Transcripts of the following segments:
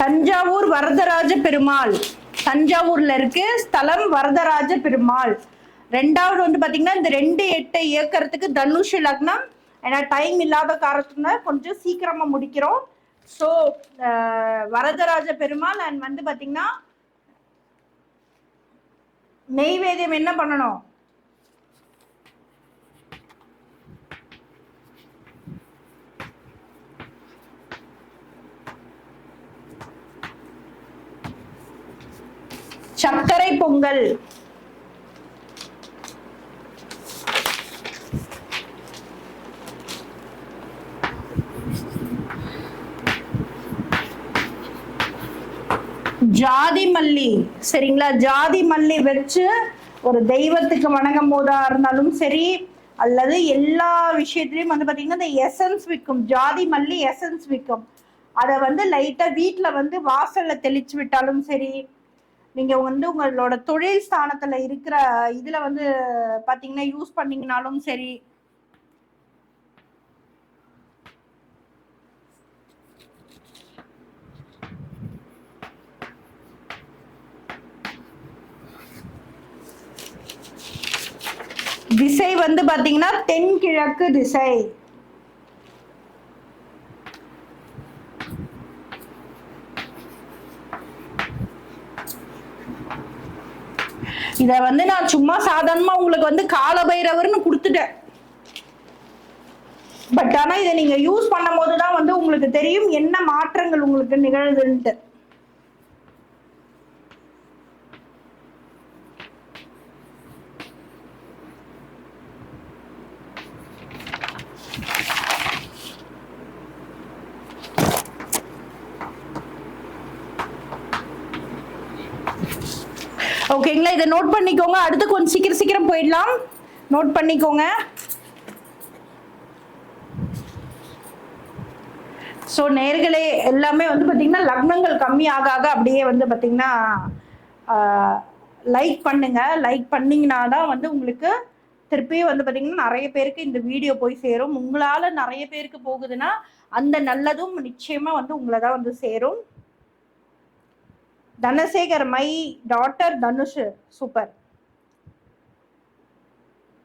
தஞ்சாவூர் வரதராஜ பெருமாள். தஞ்சாவூர்ல இருக்கு. ஸ்தலம் வரதராஜ பெருமாள். ரெண்டாவது வந்து பாத்தீங்கன்னா இந்த ரெண்டு எட்டை இயக்கறதுக்கு தனுஷ் லக்னம். ஏன்னா டைம் இல்லாத காரணத்துல கொஞ்சம் சீக்கிரமா முடிக்கிறோம். ஸோ வரதராஜ பெருமாள் அண்ட் வந்து பாத்தீங்கன்னா நெய்வேதியம் என்ன பண்ணணும்? சர்க்கரை பொங்கல். ஜாதி மல்லி. சரிங்களா? ஜாதி மல்லி வச்சு ஒரு தெய்வத்துக்கு வணங்கும் போதா இருந்தாலும் சரி அல்லது எல்லா விஷயத்துலையும் வந்து பாத்தீங்கன்னா இந்த எசன்ஸ் விற்கும். ஜாதி மல்லி எசன்ஸ் விற்கும். அதை வந்து லைட்டா வீட்டில் வந்து வாசல்ல தெளிச்சு விட்டாலும் சரி நீங்க வந்து உங்களோட தொழில் ஸ்தானத்துல இருக்கிற இதுல வந்து பாத்தீங்கன்னா யூஸ் பண்ணீங்கனாலும் சரி. திசை வந்து பாத்தீங்கன்னா தென்கிழக்கு திசை. இத வந்து நான் சும்மா சாதாரணமா உங்களுக்கு வந்து காலபைரவர்னு கொடுத்துட்டேன். பட் ஆனா இதை நீங்க யூஸ் பண்ணும் போதுதான் வந்து உங்களுக்கு தெரியும் என்ன மாற்றங்கள் உங்களுக்கு நிகழுதுன்ட்டு. ஓகேங்களா இதை நோட் பண்ணிக்கோங்க. அடுத்து கொஞ்சம் சீக்கிரம் சீக்கிரம் போயிடலாம். நோட் பண்ணிக்கோங்க. ஸோ நேர்களே எல்லாமே வந்து பார்த்தீங்கன்னா லக்னங்கள் கம்மி ஆக ஆக அப்படியே வந்து பார்த்தீங்கன்னா லைக் பண்ணுங்க. லைக் பண்ணிங்கன்னா தான் வந்து உங்களுக்கு திருப்பியும் வந்து பார்த்தீங்கன்னா நிறைய பேருக்கு இந்த வீடியோ போய் சேரும். உங்களால் நிறைய பேருக்கு போகுதுன்னா அந்த நல்லதும் நிச்சயமாக வந்து உங்களை தான் வந்து சேரும். Dhanasekar my daughter Dhanush super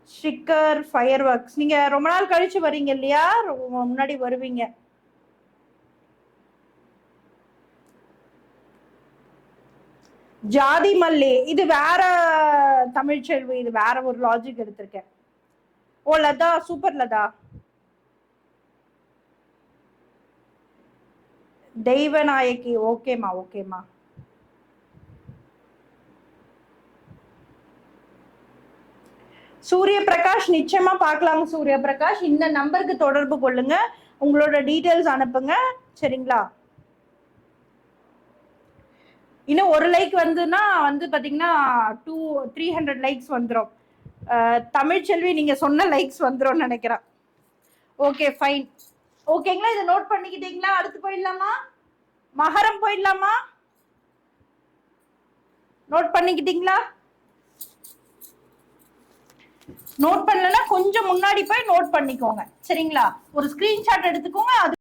sticker fireworks நீங்க ரொம்ப நாள் கழிச்சு வரீங்க இல்லையா? முன்னாடி வருவீங்க. ஜாதி மல்லி. இது வேற தமிழ்ச்செல்வி இது வேற ஒரு லாஜிக் எடுத்திருக்கேன். ஓ லதா சூப்பர் லதா. தெய்வநாயகி ஓகேம்மா ஓகேம்மா சூரிய பிரகாஷ் நிச்சயமா பார்க்கலாம் சூரிய பிரகாஷ் இந்த நம்பருக்கு தொடர்பு கொள்ளுங்க. உங்களோட டீட்டெயில்ஸ் அனுப்புங்க. சரிங்களா? இன்னும் ஒரு லைக் வந்துன்னா வந்து பாத்தீங்கன்னா டூ த்ரீ ஹண்ட்ரட் லைக்ஸ் வந்துடும் தமிழ்ச்செல்வி நீங்க சொன்ன லைக்ஸ் வந்துடும் நினைக்கிறேன். ஓகே ஃபைன் ஓகேங்களா இதை நோட் பண்ணிக்கிட்டீங்களா? அடுத்து போயிடலாமா? மகரம் போயிடலாமா? நோட் பண்ணிக்கிட்டீங்களா? நோட் பண்ணலன்னா கொஞ்சம் முன்னாடி போய் நோட் பண்ணிக்கோங்க. சரிங்களா? ஒரு ஸ்கிரீன்ஷாட் எடுத்துக்கோங்க அது